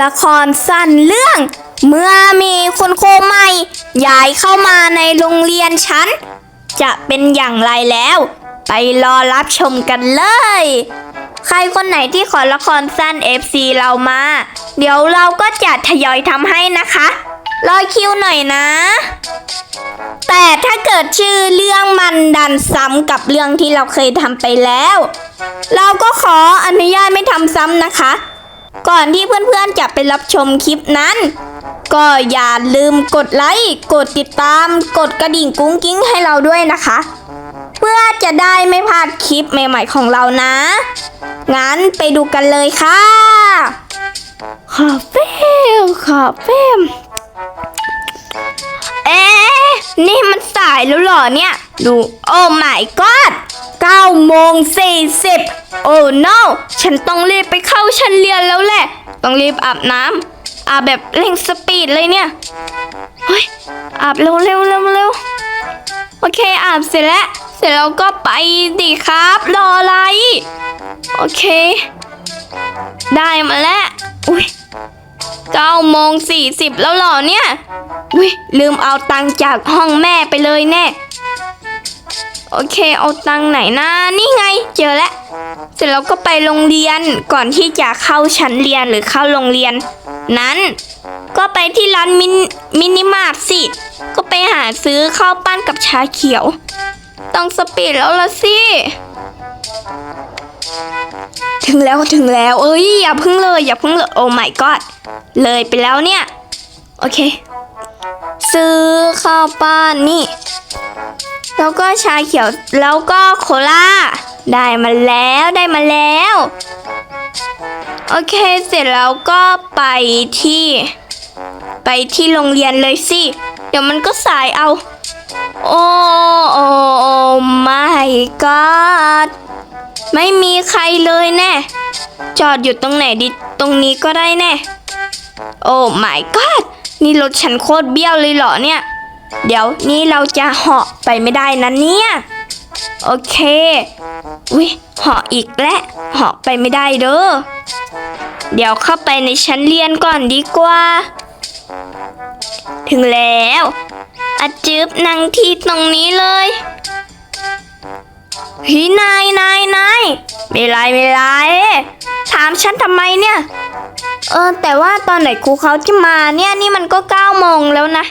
ละครสั้นเรื่อง เมื่อมีคุณครูใหม่ย้ายเข้ามาในโรงเรียนฉัน จะเป็นอย่างไรแล้ว ไปรอรับชมกันเลย ใครคนไหนที่ขอละครสั้น FC เรามา เดี๋ยวเราก็จะทยอยทำให้นะคะ รอคิวหน่อยนะ แต่ถ้าเกิดชื่อเรื่องมันดันซ้ำกับเรื่องที่เราเคยทำไปแล้ว เราก็ขออนุญาตไม่ทำซ้ำนะคะ ก่อนที่เพื่อนๆจะไปรับชมคลิปนั้น ก็อย่าลืมกดไลค์ กดติดตาม กดกระดิ่งกุ้งกิ้งให้เราด้วยนะคะ เพื่อจะได้ไม่พลาดคลิปใหม่ๆของเรานะ งั้นไปดูกันเลยค่ะขอเฟมขอเฟมเอ๊ะนี่มันสายแล้วเหรอเนี่ย ดู โอ้ my god 9โมง40 โอ้ no ฉันต้องรีบไปเข้าชั้นเรียนแล้วแหละ ต้องรีบอาบน้ำอาบแบบเร่งสปีดเลยเนี่ย เฮ้ย อาบเร็วเร็วเร็วเร็วโอเค อาบเสร็จแล้ว เสร็จแล้วก็ไปดิครับ รออะไร โอเค ได้มาแล้ว อุ้ยเก้าโมงสี่สิบแล้วหรอเนี่ย อุ้ยลืมเอาตังค์จากห้องแม่ไปเลยแน่ โอเค เอาตังไหนนะนี่ไง เจอแล้วเสร็จแล้วก็ไปโรงเรียนก่อนที่จะเข้าชั้นเรียนหรือเข้าโรงเรียน นั้น ก็ไปที่ร้านมินมินิมาร์ทสิ ก็ไปหาซื้อข้าวปั้นกับชาเขียว ต้องสปีดแล้วละสิถึงแล้วถึงแล้ว เอ้ยอย่าพึ่งเลย อย่าพึ่งเลยโอ้ my god เลยไปแล้วเนี่ย โอเค ซื้อข้าวปั้นนี่ แล้วก็ชาเขียวแล้วก็โคลาได้มาแล้วได้มาแล้ว โอเคเสร็จแล้วก็ไปที่ ไปที่โรงเรียนเลยสิ เดี๋ยวมันก็สายเอา โอ้โอ้โอ้ my god ไม่มีใครเลยแน่จอดอยู่ตรงไหนดิตรงนี้ก็ได้แน่ โอ้ my god นี่รถฉันโคตรเบี้ยวเลยเหรอเนี่ย เดี๋ยวนี้เราจะเหาะไปไม่ได้นะเนี่ย โอเคอุ้ยเหาะอีกแล้วเหาะไปไม่ได้เด้อเดี๋ยวเข้าไปในชั้นเรียนก่อนดีกว่า ถึงแล้วอาจึบนั่งที่ตรงนี้เลยฮ้ยนายนายนายไม่ไรไม่ไรถามฉันทำไมเนี่ย เออแต่ว่าตอนไหนครูเขาจะมาเนี่ยนี่มันก็เก้าโมงแล้วนะ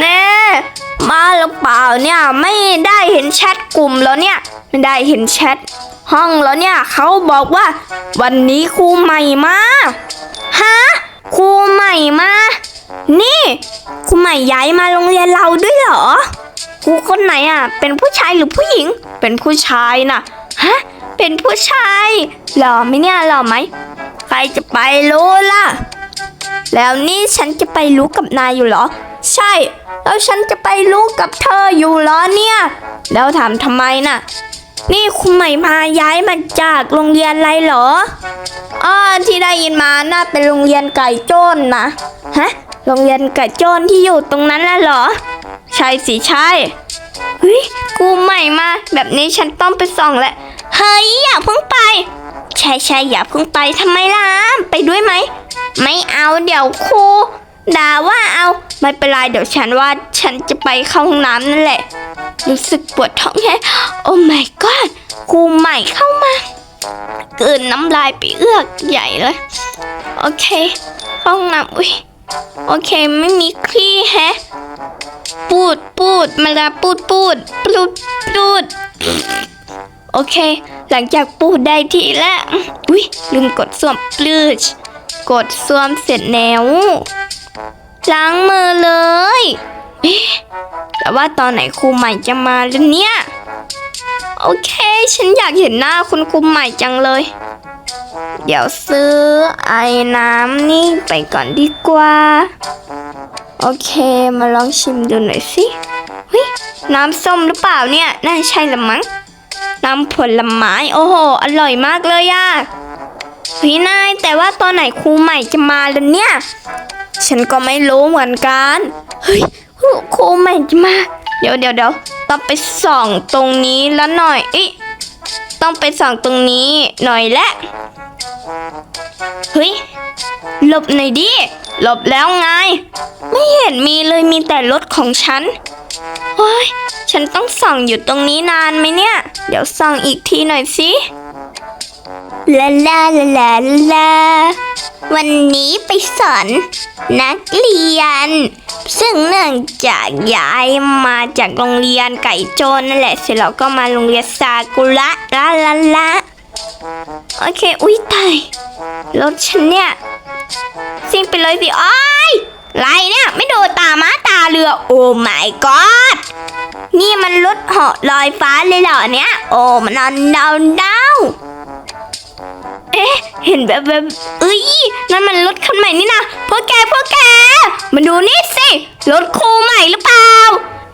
แน่มาหรือเปล่าเนี่ยไม่ได้เห็นแชทกลุ่มแล้วเนี่ย ไม่ได้เห็นแชทห้องแล้วเนี่ยเขาบอกว่า วันนี้ครูใหม่มาฮะครูใหม่มา นี่ครูใหม่ย้ายมาโรงเรียนเราด้วยเหรอครูคนไหนอะ เป็นผู้ชายหรือผู้หญิง เป็นผู้ชายน่ะฮะเป็นผู้ชายหล่อไหมเนี่ยหล่อไหมใครจะไปรู้ล่ะ แล้วนี่ฉันจะไปรู้กับนายอยู่เหรอ ใช่ แล้วฉันจะไปรู้กับเธออยู่เหรอเนี่ย แล้วถามทำไมน่ะ นี่คุณใหม่พาย้ายมาจากโรงเรียนอะไรเหรออ้อที่ได้ยินมาน่าเป็นโรงเรียนไก่โจ้นนะฮะโรงเรียนไก่โจ้นที่อยู่ตรงนั้นแหละเหรอ ใช่สิใช่เฮ้ยกูใหม่มา แบบนี้ฉันต้องไปส่องแหละเฮ้ยอย่าเพิ่งไปใช่ใช่อย่าเพิ่งไปทำไมล่ะไปด้วยไหม ไม่เอาเดี๋ยวครู ด่าว่าเอาไม่เป็นไรเดี๋ยวฉันว่าฉันจะไปเข้าห้องน้ำนั่นแหละ รู้สึกปวดท้องแค่โอ้ my god ครูใหม่เข้ามา เกินน้ำลายไปเอื้อกใหญ่เลย โอเค ห้องน้ำอุ้ยโอเคไม่มีคลี่แฮะ ปูดปูดมาลาปูดปูดปูดปูดโอเค หลังจากปูดได้ทีแล้วอุ้ยลืมกดส้วมปลื้ชกดส้วมเสร็จแล้ว ล้างมือเลยเอ๊ะแต่ว่าตอนไหนครูใหม่จะมาล่ะเนี่ย โอเค ฉันอยากเห็นหน้าคุณครูใหม่จังเลย เดี๋ยวซื้อไอ้น้ำนี่ไปก่อนดีกว่า โอเค มาลองชิมดูหน่อยสิเฮ้ยน้ำส้มหรือเปล่าเนี่ย น่าใช่ละมั้ง น้ำผลไม้ โอ้โห อร่อยมากเลยอะพี่นายแต่ว่าตอนไหนครูใหม่จะมาล่ะเนี่ย ฉันก็ไม่รู้เหมือนกัน เฮ้ยครูใหม่จะมา เดี๋ยวเดี๋ยวเดี๋ยวต้องไปส่องตรงนี้แล้วหน่อยอ๊ะต้องไปส่องตรงนี้หน่อยและ เฮ้ย หลบหน่อยดิ หลบแล้วไง ไม่เห็นมีเลยมีแต่รถของฉันเฮ้ยฉันต้องส่องอยู่ตรงนี้นานไหมเนี่ย เดี๋ยวส่องอีกทีหน่อยสิ ลาลาลาลาลาวันนี้ไปสอนนักเรียน ซึ่งเนื่องจากย้ายมาจากโรงเรียนไก่โจนนั่นแหละ เสร็จแล้วก็มาโรงเรียนซากุระลาลาลาโอเค อุ้ยตายรถฉันเนี่ยซิ่งไปเลยสิอ้อยไรเนี่ย ไม่โดูตาม้าตาเรือ โอ้ my god นี่มันรถเหาะลอยฟ้าเลยเหรอเนี่ย โอ้ มันนอนดาวดาว เอ๊ะ เห็นแบบแบบเอ้ยนั่นมันรถคันใหม่นี่นะพวกแกพวกแกมาดูนี่สิรถครูใหม่หรือเปล่า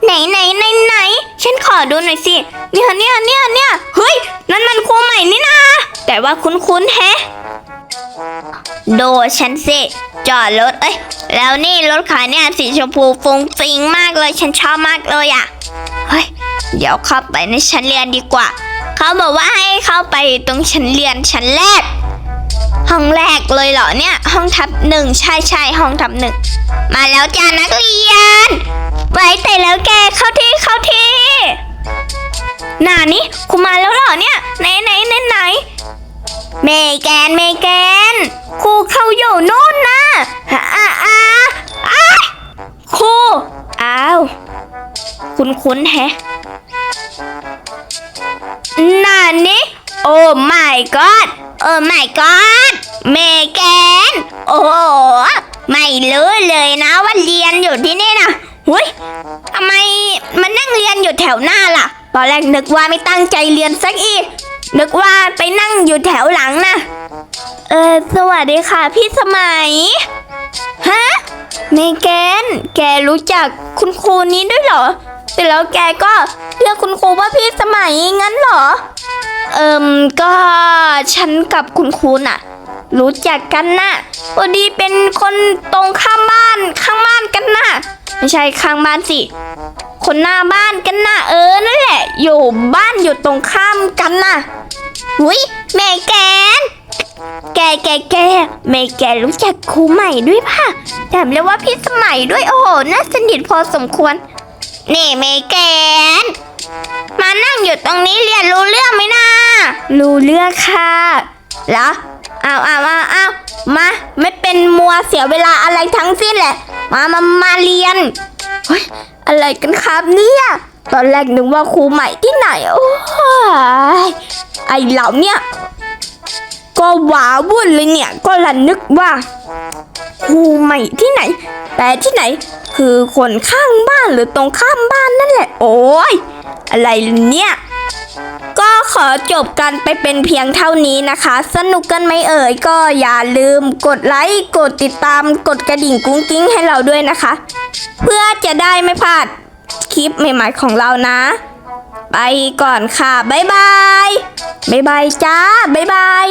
ไหนไหนไหนไหนฉันขอดูหน่อยสิเนี่ยเนี่ยเนี่ยเนี่ยเฮ้ยนั่นมันครูใหม่นี่นะแต่ว่าคุ้นๆแฮะโดฉันสิจอดรถเอ้ยแล้วนี่รถขายเนี่ยสีชมพูฟุ้งฟิงมากเลยฉันชอบมากเลยอะ่ะเฮ้ยเดี๋ยวเข้าไปในชั้นเรียนดีกว่า เขาบอกว่าให้เข้าไปตรงชั้นเรียนชั้นแรก ห้องแรกเลยเหรอเนี่ย ห้องทับหนึ่งใช่ใช่ห้องทับหนึ่งมาแล้วจ้านักเรียน ไว้แต่แล้วแกเข้าที่เข้าที่หนานี่ครูมาแล้วเหรอเนี่ยไหนไหนไหนไหนเมแกนเมแกนครูเข้าอยู่โน่นนะอ่าอ่าอ่าอ้าครูอ้าว คุ้นคุ้นแฮะ นั่นนี่โอ้ my god โอ้ my god เมแกน โอ้โหไม่รู้เลยนะว่าเรียนอยู่ที่นี่นะหุ้ยทำไมมันนั่งเรียนอยู่แถวหน้าล่ะ ตอนแรกนึกว่าไม่ตั้งใจเรียนสักอีก นึกว่าไปนั่งอยู่แถวหลังนะ เออ สวัสดีค่ะ พี่สมัย ฮะเมแกน แกรู้จักคุณครูนี้ด้วยเหรอ แต่แล้วแกก็เรียกคุณครูว่าพี่สมัยงั้นเหรอ เอิมก็ฉันกับคุณครูน่ะ รู้จักกันน่ะพอดีเป็นคนตรงข้ามบ้านข้างบ้านกันน่ะไม่ใช่ข้างบ้านสิ คนหน้าบ้านกันน่ะเออนั่นแหละ อยู่บ้านอยู่ตรงข้ามกันน่ะหุยแม่แกนแกแกแกแม่แกรู้จักครูใหม่ด้วยป่ะแถมเรียกว่าพี่สมัยด้วยโอ้โหน่าสนิทพอสมควร นี่เมแกน มานั่งอยู่ตรงนี้เรียนรู้เรื่องไหมนะรู้เรื่องค่ะเหรออ้าวอ้าวอ้าวอ้ามา ไม่เป็นมัวเสียเวลาอะไรทั้งสิ้นแหละ มามามาเรียนเฮ้ยอะไรกันครับเนี่ย ตอนแรกนึกว่าครูใหม่ที่ไหน โอ้ยไอเหล่าเนี่ย ก็หวาวุ่นเลยเนี่ย ก็ละนึกว่า ครูใหม่ที่ไหน แต่ที่ไหน คือคนข้างบ้านหรือตรงข้ามบ้านนั่นแหละ โอ้ยอะไรเนี่ย ก็ขอจบกันไปเป็นเพียงเท่านี้นะคะ สนุกกันไหมเอ่ย ก็อย่าลืมกดไลค์กดติดตามกดกระดิ่งกุ้งกิ้งให้เราด้วยนะคะ เพื่อจะได้ไม่พลาดคลิปใหม่ๆของเรานะ ไปก่อนค่ะ บ๊ายบาย บ๊ายบายจ้า บ๊ายบาย